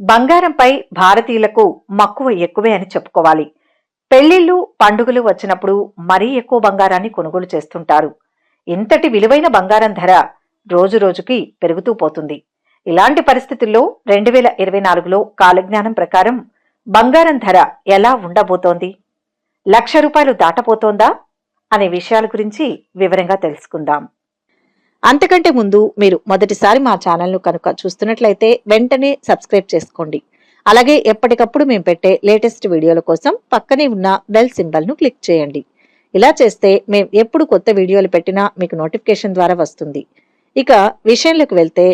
బంగారంపై భారతీయులకు మక్కువ ఎక్కువే అని చెప్పుకోవాలి. పెళ్ళిళ్ళు పండుగలు వచ్చినప్పుడు మరీ ఎక్కువ బంగారాన్ని కొనుగోలు చేస్తుంటారు. ఇంతటి విలువైన బంగారం ధర రోజు రోజుకి పెరుగుతూ పోతుంది. ఇలాంటి పరిస్థితుల్లో రెండు వేల ఇరవై నాలుగులో కాలజ్ఞానం ప్రకారం బంగారం ధర ఎలా ఉండబోతోంది? లక్ష రూపాయలు దాటపోతోందా అనే విషయాల గురించి వివరంగా తెలుసుకుందాం. అంతకంటే ముందు మీరు మొదటిసారి మా ఛానల్ను కనుక చూస్తున్నట్లయితే వెంటనే సబ్స్క్రైబ్ చేసుకోండి. అలాగే ఎప్పటికప్పుడు మేము పెట్టే లేటెస్ట్ వీడియోల కోసం పక్కనే ఉన్న బెల్ సింబల్ను క్లిక్ చేయండి. ఇలా చేస్తే మేము ఎప్పుడు కొత్త వీడియోలు పెట్టినా మీకు నోటిఫికేషన్ ద్వారా వస్తుంది. ఇక విషయంలోకి వెళ్తే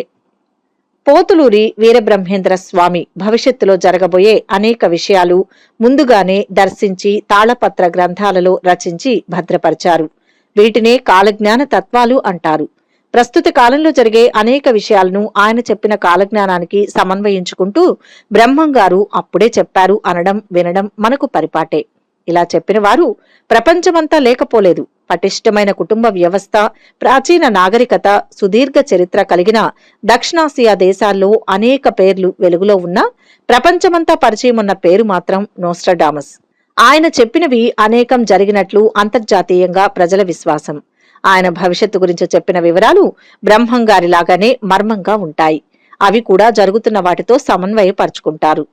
పోతులూరి వీరబ్రహ్మేంద్ర స్వామి భవిష్యత్తులో జరగబోయే అనేక విషయాలు ముందుగానే దర్శించి తాళపత్ర గ్రంథాలలో రచించి భద్రపరిచారు. వీటినే కాలజ్ఞాన తత్వాలు అంటారు. ప్రస్తుత కాలంలో జరిగే అనేక విషయాలను ఆయన చెప్పిన కాలజ్ఞానానికి సమన్వయించుకుంటూ బ్రహ్మం గారు అప్పుడే చెప్పారు అనడం వినడం మనకు పరిపాటే. ఇలా చెప్పిన వారు ప్రపంచమంతా లేకపోలేదు. పటిష్టమైన కుటుంబ వ్యవస్థ ప్రాచీన నాగరికత సుదీర్ఘ చరిత్ర కలిగిన దక్షిణాసియా దేశాల్లో అనేక పేర్లు వెలుగులో ఉన్న ప్రపంచమంతా పరిచయం ఉన్న పేరు మాత్రం నోస్ట్రడామస్. ఆయన చెప్పినవి అనేకం జరిగినట్లు అంతర్జాతీయంగా ప్రజల విశ్వాసం. ఆయన భవిష్యత్తు గురించి చెప్పిన వివరాలు బ్రహ్మంగారి లాగానే మర్మంగా ఉంటాయి. అవి కూడా జరుగుతున్న వాటితో సమన్వయపరుచుకుంటారు.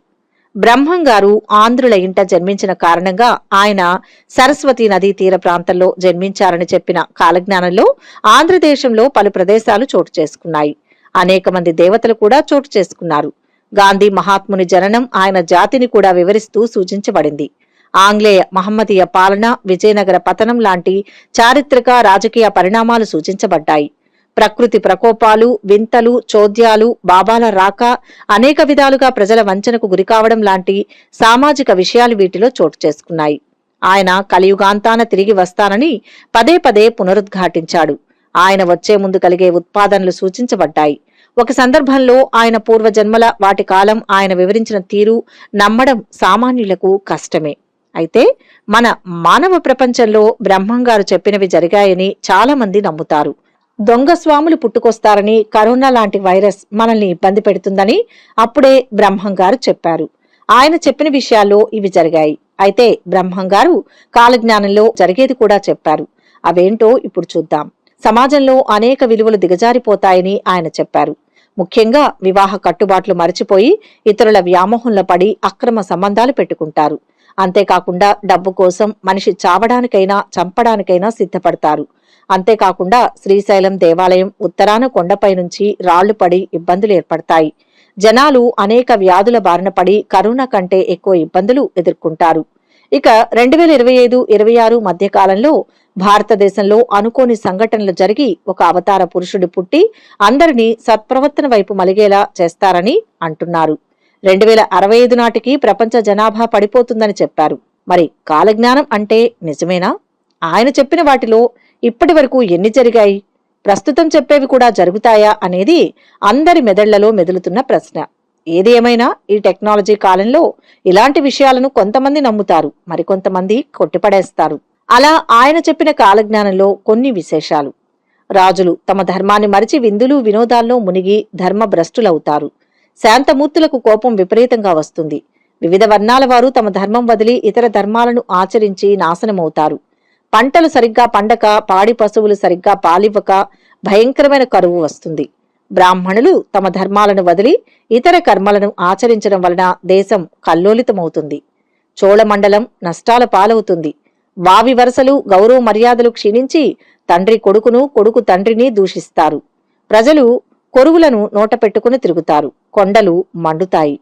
బ్రహ్మంగారు ఆంధ్రుల ఇంట జన్మించిన కారణంగా ఆయన సరస్వతి నదీ తీర ప్రాంతంలో జన్మించారని చెప్పిన కాలజ్ఞానంలో ఆంధ్రదేశంలో పలు ప్రదేశాలు చోటు చేసుకున్నాయి. అనేక మంది దేవతలు కూడా చోటు చేసుకున్నారు. గాంధీ మహాత్ముని జననం ఆయన జాతిని కూడా వివరిస్తూ సూచించబడింది. ఆంగ్లేయ మహమ్మదీయ పాలన విజయనగర పతనం లాంటి చారిత్రక రాజకీయ పరిణామాలు సూచించబడ్డాయి. ప్రకృతి ప్రకోపాలు వింతలు చోద్యాలు బాబాల రాక అనేక విధాలుగా ప్రజల వంచనకు గురికావడం లాంటి సామాజిక విషయాలు వీటిలో చోటు చేసుకున్నాయి. ఆయన కలియుగాంతాన తిరిగి వస్తానని పదే పదే పునరుద్ఘాటించాడు. ఆయన వచ్చే ముందు కలిగే ఉత్పాదనలు సూచించబడ్డాయి. ఒక సందర్భంలో ఆయన పూర్వజన్మల వాటి కాలం ఆయన వివరించిన తీరు నమ్మడం సామాన్యులకు కష్టమే. అయితే మన మానవ ప్రపంచంలో బ్రహ్మంగారు చెప్పినవి జరిగాయని చాలా మంది నమ్ముతారు. దొంగ స్వాములు పుట్టుకొస్తారని కరోనా లాంటి వైరస్ మనల్ని ఇబ్బంది పెడుతుందని అప్పుడే బ్రహ్మంగారు చెప్పారు. ఆయన చెప్పిన విషయాల్లో ఇవి జరిగాయి. అయితే బ్రహ్మంగారు కాలజ్ఞానంలో జరిగేది కూడా చెప్పారు. అవేంటో ఇప్పుడు చూద్దాం. సమాజంలో అనేక విలువలు దిగజారిపోతాయని ఆయన చెప్పారు. ముఖ్యంగా వివాహ కట్టుబాట్లు మరచిపోయి ఇతరుల వ్యామోహంలో పడి అక్రమ సంబంధాలు పెట్టుకుంటారు. అంతేకాకుండా డబ్బు కోసం మనిషి చావడానికైనా చంపడానికైనా సిద్ధపడతారు. అంతేకాకుండా శ్రీశైలం దేవాలయం ఉత్తరాన కొండపై నుంచి రాళ్ళు పడి ఇబ్బందులు ఏర్పడతాయి. జనాలు అనేక వ్యాధుల బారిన పడి కరోనా కంటే ఎక్కువ ఇబ్బందులు ఎదుర్కొంటారు. ఇక రెండు వేల ఇరవై ఐదు ఇరవై ఆరు మధ్య కాలంలో భారతదేశంలో అనుకోని సంఘటనలు జరిగి ఒక అవతార పురుషుడు పుట్టి అందరినీ సత్ప్రవర్తన వైపు మలిగేలా చేస్తారని అంటున్నారు. రెండు వేల అరవై ఐదు నాటికి ప్రపంచ జనాభా పడిపోతుందని చెప్పారు. మరి కాలజ్ఞానం అంటే నిజమేనా? ఆయన చెప్పిన వాటిలో ఇప్పటి వరకు ఎన్ని జరిగాయి? ప్రస్తుతం చెప్పేవి కూడా జరుగుతాయా అనేది అందరి మెదళ్ళలో మెదులుతున్న ప్రశ్న. ఏది ఏమైనా ఈ టెక్నాలజీ కాలంలో ఇలాంటి విషయాలను కొంతమంది నమ్ముతారు మరికొంతమంది కొట్టిపడేస్తారు. అలా ఆయన చెప్పిన కాలజ్ఞానంలో కొన్ని విశేషాలు. రాజులు తమ ధర్మాన్ని మరిచి విందులు వినోదాల్లో మునిగి ధర్మభ్రష్టులవుతారు. శాంతమూర్తులకు కోపం విపరీతంగా వస్తుంది. వివిధ వర్ణాల వారు తమ ధర్మం వదిలి ఇతర ధర్మాలను ఆచరించి నాశనమవుతారు. పంటలు సరిగ్గా పండక పాడి పశువులు సరిగ్గా పాలివ్వక భయంకరమైన కరువు వస్తుంది. బ్రాహ్మణులు తమ ధర్మాలను వదిలి ఇతర కర్మలను ఆచరించడం వలన దేశం కల్లోలితమవుతుంది. చోళమండలం నష్టాల పాలవుతుంది. వావి వరసలు గౌరవ మర్యాదలు క్షీణించి తండ్రి కొడుకును కొడుకు తండ్రిని దూషిస్తారు. ప్రజలు కొరువులను నోట పెట్టుకుని తిరుగుతారు. కొండలు మండుతాయి.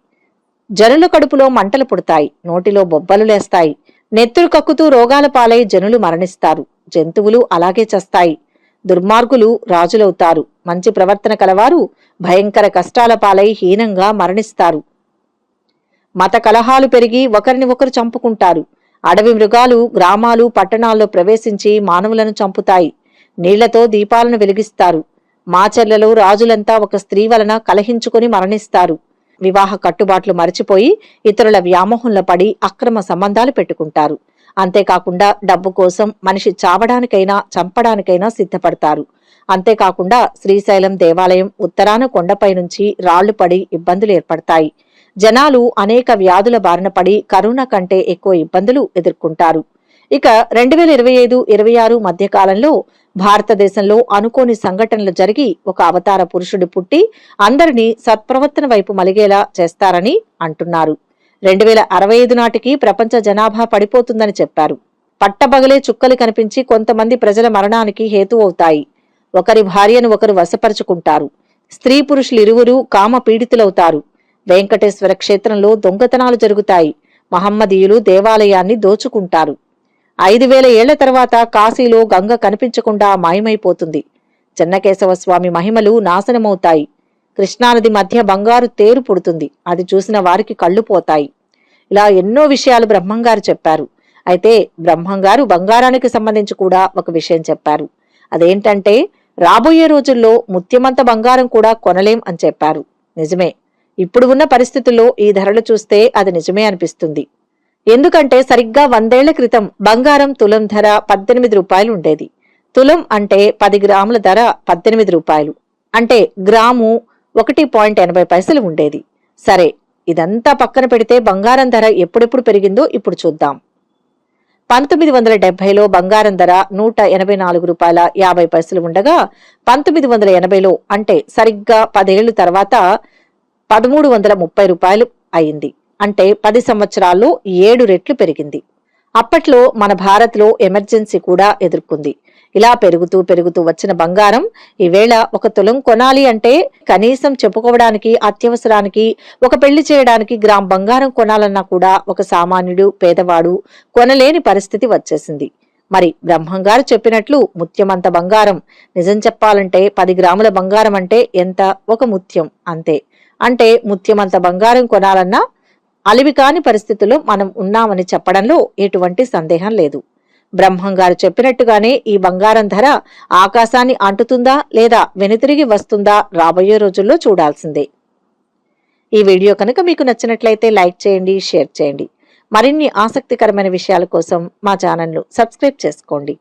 జనుల కడుపులో మంటలు పుడతాయి. నోటిలో బొబ్బలు లేస్తాయి. నెత్తురు కక్కుతూ రోగాల పాలై జనులు మరణిస్తారు. జంతువులు అలాగే చస్తాయి. దుర్మార్గులు రాజులవుతారు. మంచి ప్రవర్తన కలవారు భయంకర కష్టాల పాలై హీనంగా మరణిస్తారు. మత కలహాలు పెరిగి ఒకరిని ఒకరు చంపుకుంటారు. అడవి మృగాలు గ్రామాలు పట్టణాల్లో ప్రవేశించి మానవులను చంపుతాయి. నీళ్ళతో దీపాలను వెలిగిస్తారు. మాచర్లలో రాజులంతా ఒక స్త్రీ వలన కలహించుకుని మరణిస్తారు. వివాహ కట్టుబాట్లు మరచిపోయి ఇతరుల వ్యామోహంలో పడి అక్రమ సంబంధాలు పెట్టుకుంటారు. అంతేకాకుండా డబ్బు కోసం మనిషి చావడానికైనా చంపడానికైనా సిద్ధపడతారు. అంతేకాకుండా శ్రీశైలం దేవాలయం ఉత్తరాన కొండపై నుంచి రాళ్ళు పడి ఇబ్బందులు ఏర్పడతాయి. జనాలు అనేక వ్యాధుల బారిన పడి కరోనా కంటే ఎక్కువ ఇబ్బందులు ఎదుర్కొంటారు. ఇక రెండు వేల ఇరవై ఐదు ఇరవై ఆరు మధ్య కాలంలో భారతదేశంలో అనుకోని సంఘటనలు జరిగి ఒక అవతార పురుషుడు పుట్టి అందరినీ సత్ప్రవర్తన వైపు మలిగేలా చేస్తారని అంటున్నారు. రెండు వేల అరవై ఐదు నాటికి ప్రపంచ జనాభా పడిపోతుందని చెప్పారు. పట్టబగలే చుక్కలు కనిపించి కొంతమంది ప్రజల మరణానికి హేతు అవుతాయి ఒకరి భార్యను ఒకరు వశపరుచుకుంటారు. స్త్రీ పురుషులు ఇరువురు కామ పీడితులవుతారు. వెంకటేశ్వర క్షేత్రంలో దొంగతనాలు జరుగుతాయి. మహమ్మదీయులు దేవాలయాన్ని దోచుకుంటారు. ఐదు వేల ఏళ్ళ తర్వాత కాశీలో గంగ కనిపించకుండా మాయమైపోతుంది. చెన్నకేశవ స్వామి మహిమలు నాశనమవుతాయి. కృష్ణానది మధ్య బంగారు తేరు పుడుతుంది. అది చూసిన వారికి కళ్ళు పోతాయి. ఇలా ఎన్నో విషయాలు బ్రహ్మంగారు చెప్పారు. అయితే బ్రహ్మంగారు బంగారానికి సంబంధించి కూడా ఒక విషయం చెప్పారు. అదేంటంటే రాబోయే రోజుల్లో ముత్యమంత బంగారం కూడా కొనలేం అని చెప్పారు. నిజమే. ఇప్పుడు ఉన్న పరిస్థితుల్లో ఈ ధరలు చూస్తే అది నిజమే అనిపిస్తుంది. ఎందుకంటే సరిగ్గా వందేళ్ళ క్రితం బంగారం తులం ధర పద్దెనిమిది రూపాయలు ఉండేది. తులం అంటే పది గ్రాముల ధర పద్దెనిమిది రూపాయలు. అంటే గ్రాము ఒకటి పాయింట్ ఎనభై పైసలు ఉండేది. సరే ఇదంతా పక్కన పెడితే బంగారం ధర ఎప్పుడెప్పుడు పెరిగిందో ఇప్పుడు చూద్దాం. పంతొమ్మిది వందల డెబ్బైలో బంగారం ధర నూట ఎనభై నాలుగు రూపాయల యాభై పైసలు ఉండగా పంతొమ్మిది వందల ఎనభైలో అంటే సరిగ్గా పదేళ్ళు తర్వాత పదమూడు వందల ముప్పై రూపాయలు అయింది. అంటే పది సంవత్సరాల్లో ఏడు రెట్లు పెరిగింది. అప్పట్లో మన భారత్లో ఎమర్జెన్సీ కూడా ఎదుర్కొంది. ఇలా పెరుగుతూ పెరుగుతూ వచ్చిన బంగారం ఈవేళ ఒక తులం కొనాలి అంటే కనీసం చెప్పుకోవడానికి అత్యవసరానికి ఒక పెళ్ళి చేయడానికి గ్రామ్ బంగారం కొనాలన్నా కూడా ఒక సామాన్యుడు పేదవాడు కొనలేని పరిస్థితి వచ్చేసింది. మరి బ్రహ్మంగారు చెప్పినట్లు ముత్యమంత బంగారం నిజం చెప్పాలంటే పది గ్రాముల బంగారం అంటే ఎంత? ఒక ముత్యం అంతే. అంటే ముత్యమంత బంగారం కొనాలన్నా అలివి కాని పరిస్థితుల్లో మనం ఉన్నామని చెప్పడంలో ఎటువంటి సందేహం లేదు. బ్రహ్మం గారు చెప్పినట్టుగానే ఈ బంగారం ధర ఆకాశాన్ని అంటుతుందా లేదా వెనుతిరిగి వస్తుందా రాబోయే రోజుల్లో చూడాల్సిందే. ఈ వీడియో కనుక మీకు నచ్చినట్లయితే లైక్ చేయండి షేర్ చేయండి. మరిన్ని ఆసక్తికరమైన విషయాల కోసం మా ఛానల్ను సబ్స్క్రైబ్ చేసుకోండి.